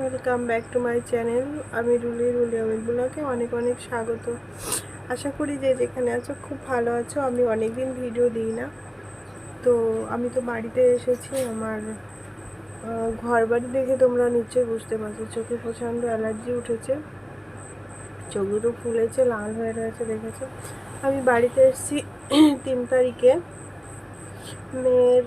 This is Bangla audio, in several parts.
Welcome back to my channel আমি রুলি রুলি অমিত ব্লগে অনেক অনেক স্বাগত। আশা করি যে যেখানে আছো খুব ভালো আছো। আমি অনেক দিন ভিডিও দিই না। তো আমি তো বাড়িতে এসেছি। আমার ঘর বাড়ি দেখে তোমরা নিশ্চয়ই বুঝতে পারছ। চোখে প্রচণ্ড অ্যালার্জি উঠেছে। চোখ দুটো ফুলেছে, লাল হয়ে রয়েছে, দেখেছ? আমি বাড়িতে এসেছি তিন তারিখে। মেয়ের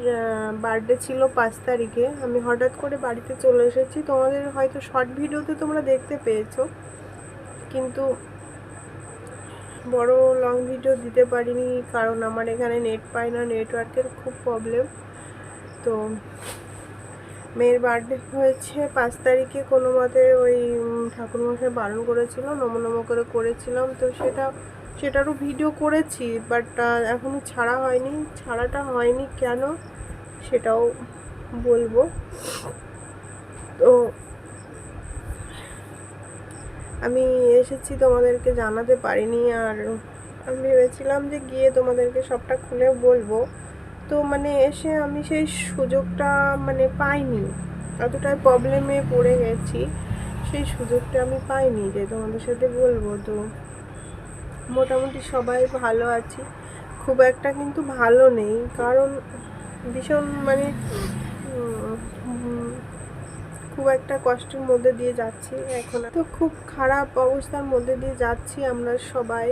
বার্থডে ছিল পাঁচ তারিখে। আমি হঠাৎ করে বাড়িতে চলে এসেছি। তোমাদের হয়তো শর্ট ভিডিওতে তোমরা দেখতে পেয়েছ। কিন্তু বড় লং ভিডিও দিতে পারিনি কারণ আমার এখানে নেট পাই না নেটওয়ার্কের খুব প্রবলেম তো মেয়ের বার্থডে হয়েছে পাঁচ তারিখে, কোনো মতে ওই ঠাকুরমশাই বারণ করেছিল নম নম করে করেছিলাম। তো সেটা, সেটারও ভিডিও করেছি বাট এখনও ছাড়া হয়নি। ছাড়াটা হয়নি কেন, সেটাও বলব। তো, আমি এসেছি তোমাদেরকে জানাতে পারিনি, আর আমি ভেবেছিলাম যে গিয়ে তোমাদেরকে সবটা খুলে বলব। তো মানে এসে আমি সেই সুযোগটা মানে পাইনি। এতটাই প্রবলেমে পড়ে গেছি, সেই সুযোগটা আমি পাইনি যে তোমাদের সাথে বলব। তো মোটামুটি সবাই ভালো আছি। খুব একটা কিন্তু ভালো নেই, কারণ ভীষণ মানে খুব একটা কষ্টের মধ্যে দিয়ে যাচ্ছি এখন। তো খুব খারাপ অবস্থার মধ্যে দিয়ে যাচ্ছি আমরা সবাই,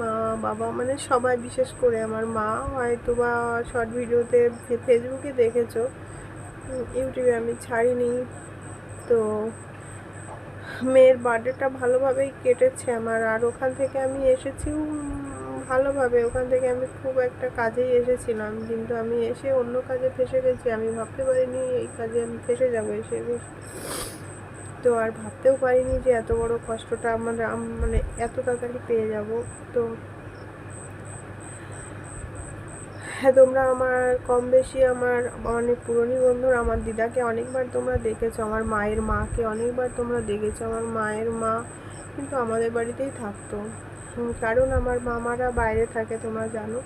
মা, বাবা মানে সবাই বিশেষ করে আমার মা হয়তো বা শর্ট ভিডিওতে ফেসবুকে দেখেছ, ইউটিউবে আমি ছাড়িনি। তো মেয়ের বার্থডেটা ভালোভাবেই কেটেছে আমার, আর ওখান থেকে আমি এসেছি ভালোভাবে, ওখান থেকে আমি খুব একটা কাজেই এসেছিলাম। কিন্তু আমি এসে অন্য কাজে ফেসে গেছি। আমি ভাবতে পারিনি এই কাজে আমি ফেসে যাব এসে বেশ। তো আর ভাবতেও পারিনি যে এত বড় কষ্টটা আমার মানে এত তাড়াতাড়ি পেয়ে যাব। তো হ্যাঁ তোমরা আমার কম বেশি আমার অনেক পুরনো বন্ধুর, আমার দিদাকে অনেকবার তোমরা দেখেছ, আমার মায়ের মাকে অনেকবার তোমরা দেখেছ, আমার মায়ের মা কিন্তু আমাদের বাড়িতেই থাকতো। কারণ আমার মামারা বাইরে থাকে, তোমরা জানো।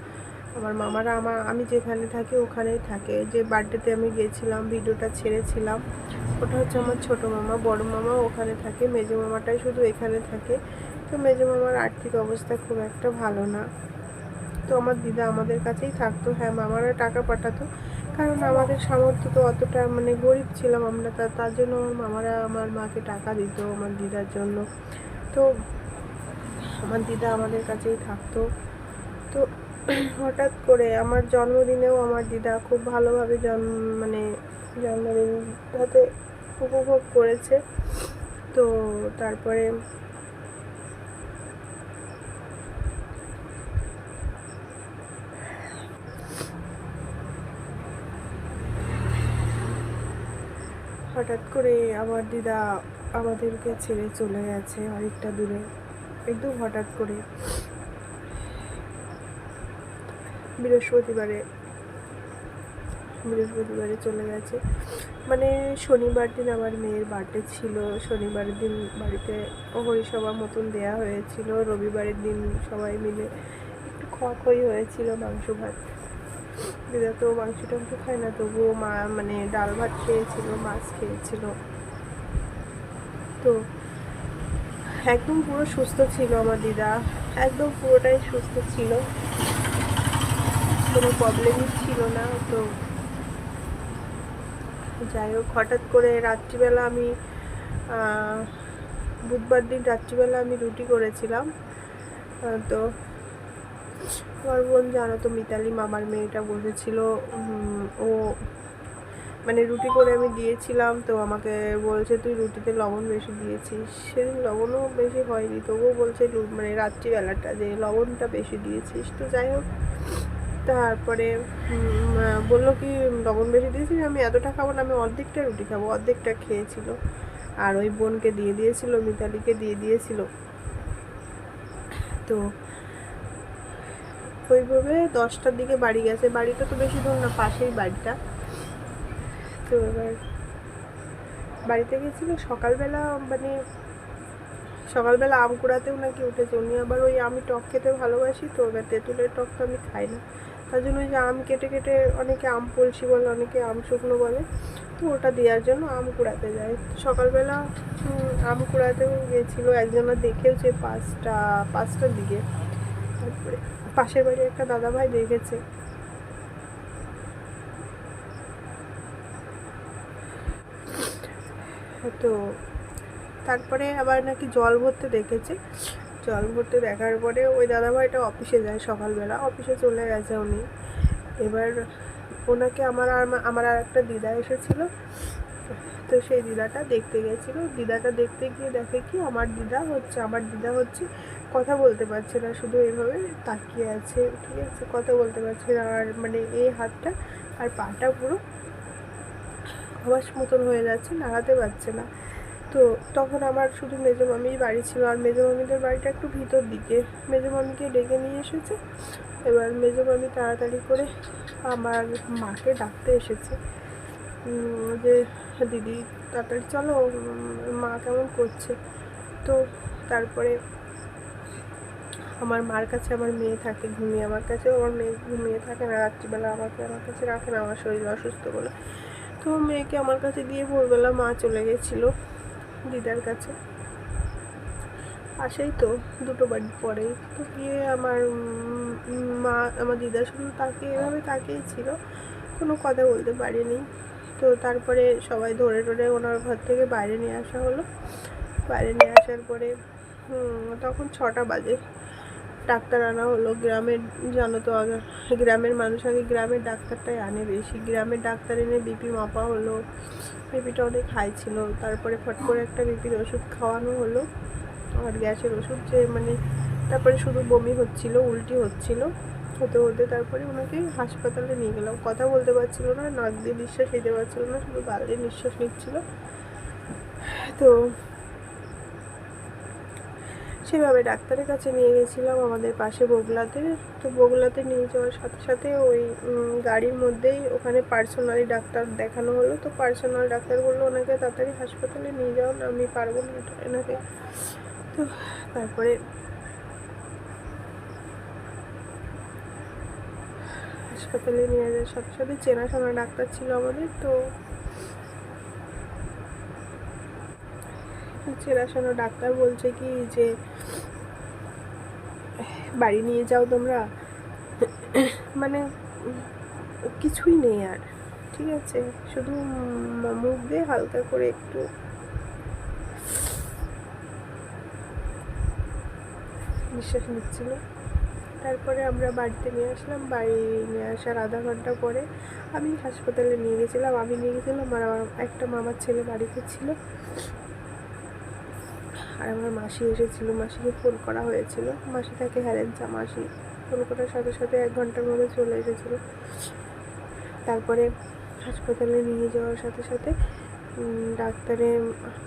আমার মামারা আমার, আমি যেখানে থাকি ওখানেই থাকে। যে বার্থডেতে আমি গেছিলাম, ভিডিওটা ছেড়েছিলাম, ওটা হচ্ছে আমার ছোট মামা, বড় মামা ওখানে থাকে, মেজো মামাটাই শুধু এখানে থাকে। তো মেজো মামার আর্থিক অবস্থা খুব একটা ভালো না। তো আমার দিদা আমাদের কাছেই থাকতো। হ্যাঁ মামারা টাকা পাঠাতো। কারণ আমাদের সামর্থ্য তো অতটা মানে গরিব ছিলাম আমরা, তা তার জন্য আমার মামারা আমার মাকে টাকা দিত আমার দিদার জন্য। তো আমার দিদা আমাদের কাছেই থাকতো। তো হঠাৎ করে আমার জন্মদিনেও আমার দিদা খুব ভালোভাবে জন্ম মানে জন্মদিন জন্মদিনটাতে উপভোগ করেছে। তো তারপরে হঠাৎ করে আমার দিদা আমাদেরকে ছেড়ে চলে গেছে অনেকটা দূরে, একদম হঠাৎ করে। বৃহস্পতিবারে বৃহস্পতিবারে চলে গেছে। মানে শনিবার দিন আমার মেয়ের বার্থডে ছিল শনিবারের দিন বাড়িতে হরিসভা মতন দেয়া হয়েছিল, রবিবারের দিন সবাই মিলে একটু খাওয়া খই হয়েছিল মাংস ভাত। দিদা তো মাংস টাংস খায় না, তবুও মা মানে ডাল ভাত খেয়েছিল, মাছ খেয়েছিল। তো একদম পুরো সুস্থ ছিল আমার দিদা, একদম পুরোটাই সুস্থ ছিল। কোনো প্রবলেমই ছিল না, তো যাই হোক, হঠাৎ করে রাত্রিবেলা আমি বুধবার দিন রাত্রিবেলা আমি রুটি করেছিলাম। তো আমার বোন জানো তো মিতালি মামার মেয়েটা বসেছিল ও মানে রুটি করে আমি দিয়েছিলাম, তো আমাকে বলছে, তুই রুটিতে লবণ বেশি দিয়েছিস? সেদিন লবণও বেশি হয়নি, তবুও বলছে মানে রাত্রিবেলাটা যে লবণটা বেশি দিয়েছিস। তো যাই হোক, তারপরে বলল কি, লবণ বেশি দিয়েছিস, আমি এতটা খাব না, আমি অর্ধেকটা রুটি খাব। অর্ধেকটা খেয়েছিল। আর ওই বোনকে দিয়ে দিয়েছিল, মিতালিকে দিয়ে দিয়েছিল। তো ওইভাবে দশটার দিকে বাড়ি গেছে। বাড়িটা তো বেশি দূর না, পাশেই বাড়িটা। তো এবার বাড়িতে গেছিল, সকালবেলা মানে সকালবেলা আম কুড়াতেও নাকি উঠেছে। উনি আবার ওই আমি টক খেতে ভালোবাসি তো, এবার তেঁতুলের টক তো আমি খাই না। তার জন্য ওই যে আম কেটে কেটে অনেকে আম পলসি বলে, অনেকে আম শুকনো বলে, তো ওটা দেওয়ার জন্য আম কুড়াতে যায়। সকালবেলা আম কুড়াতেও গিয়েছিল একজনা দেখেওছে পাঁচটা, পাঁচটার দিকে। তারপরে পাশের বাড়ি একটা দাদা ভাই দেখেছে। তো তারপরে আবার নাকি জল ভরতে দেখেছে। জল ভরতে দেখার পরে ওই দাদাভাইটা অফিসে যায় সকালবেলা। অফিসে চলে গেছে উনি। এবার ওনাকে আমার আর আমার আর একটা দিদা এসেছিল। তো সেই দিদাটা দেখতে গেছিল। দিদাটা দেখতে গিয়ে দেখে কি আমার দিদা হচ্ছে, আমার দিদা হচ্ছে কথা বলতে পারছে না, শুধু এইভাবে তাকিয়ে আছে, ঠিক আছে? কথা বলতে পারছে না আর মানে এই হাতটা আর পাটা পুরো আবাস মতন হয়ে যাচ্ছে, নাড়াতে পারছে না। তো তখন আমার শুধু মেজো মামির বাড়ি ছিল আর মেজো মামিদের বাড়িটা একটু ভিতর দিকে। মেজো মামিকে ডেকে নিয়ে এসেছে। এবার মেজো মামি তাড়াতাড়ি করে আমার মাকে ডাকতে এসেছে। যে দিদি, তাড়াতাড়ি চলো মা কেমন করছে? তো তারপরে আমার মার কাছে আমার মেয়ে থাকে, ঘুমিয়ে আমার কাছেও আমার মেয়ে ঘুমিয়ে থাকে না, রাত্রিবেলা আমাকে আমার কাছে রাখে না, আমার শরীর অসুস্থ বলে। তো মেয়েকে আমার কাছে দিয়ে ভোরবেলা মা চলে গেছিল দিদার কাছে। আসেই তো, দুটো বাড়ি পরেই। তো গিয়ে আমার মা, আমার দিদা শুধু তাকে, এভাবে তাকিয়েই ছিল। কোনো কথা বলতে পারিনি। তো তারপরে সবাই ধরে ধরে ওনার ঘর থেকে বাইরে নিয়ে আসা হলো। বাইরে নিয়ে আসার পরে তখন ছটা বাজে। ডাক্তার আনা হলো গ্রামের জানো তো আগে, গ্রামের মানুষ আগে গ্রামের ডাক্তারটাই আনে বেশি। গ্রামের ডাক্তার এনে বিপি মাপা হলো বিপিটা অনেক হাই ছিল। তারপরে ফট করে একটা বিপির ওষুধ খাওয়ানো হলো। আর গ্যাসের ওষুধ যে মানে তারপরে শুধু বমি হচ্ছিল, উল্টি হচ্ছিল। হতে হতে তারপরে ওনাকে হাসপাতালে নিয়ে গেলাম। কথা বলতে পারছিল না, নাক দিয়ে নিঃশ্বাস নিতে পারছিল না, শুধু গাল দিয়ে নিঃশ্বাস নিচ্ছিল। তো সেভাবে ডাক্তারের কাছে নিয়ে গেছিলাম আমাদের পাশে বগুলাতে। তো বগুলাতে নিয়ে যাওয়ার সাথে সাথে ওই গাড়ির মধ্যেই ওখানে পার্সোনালি ডাক্তার দেখানো হলো। তো পার্সোনাল ডাক্তার বলল, ওনাকে তাড়াতাড়ি হাসপাতালে নিয়ে যাও, না আমি পারব না এনাকে। তো তারপরে হাসপাতালে নিয়ে যাওয়ার সাথে সাথে চেনাশোনা ডাক্তার ছিল আমাদের, তো চেনাশোনা ডাক্তার বলছে কি যে বাড়ি নিয়ে যাও তোমরা। মানে কিছুই নেই আর, ঠিক আছে? শুধু মুখ দিয়ে হালকা করে একটু নিঃশ্বাস নিচ্ছিল। তারপরে আমরা বাড়িতে নিয়ে আসলাম। বাড়ি নিয়ে আসার আধা ঘণ্টা পরে আমি হাসপাতালে নিয়ে গেছিলাম, আমি নিয়ে গেছিলাম আর আমার একটা মামার ছেলে বাড়িতে ছিল। আর আমার মাসি এসেছিল, মাসিকে ফোন করা হয়েছিল। মাসি তাকে হ্যারেঞ্চা মাসি ফোন করার সাথে সাথে এক ঘণ্টার মধ্যে চলে এসেছিল। তারপরে হাসপাতালে নিয়ে যাওয়ার সাথে সাথে ডাক্তারে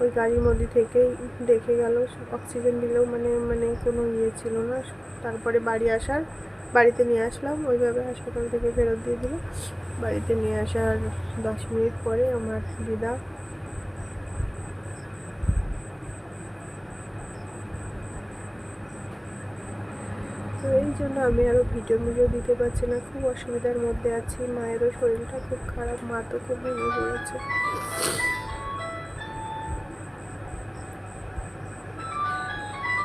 ওই গাড়ির মধ্যে থেকেই দেখে গেল অক্সিজেন দিলেও মানে মানে কোনো ইয়ে ছিল না। তারপরে বাড়ি আসার, বাড়িতে নিয়ে আসলাম, ওইভাবে হাসপাতাল থেকে ফেরত দিয়ে দিল। বাড়িতে নিয়ে আসার দশ মিনিট পরে আমার দিদা তো এই জন্য আমি আরও ভিডিও ভিডিও দিতে পারছি না। খুব অসুবিধার মধ্যে আছি। মায়েরও শরীরটা খুব খারাপ, মা তো খুব ভেঙে পড়েছে।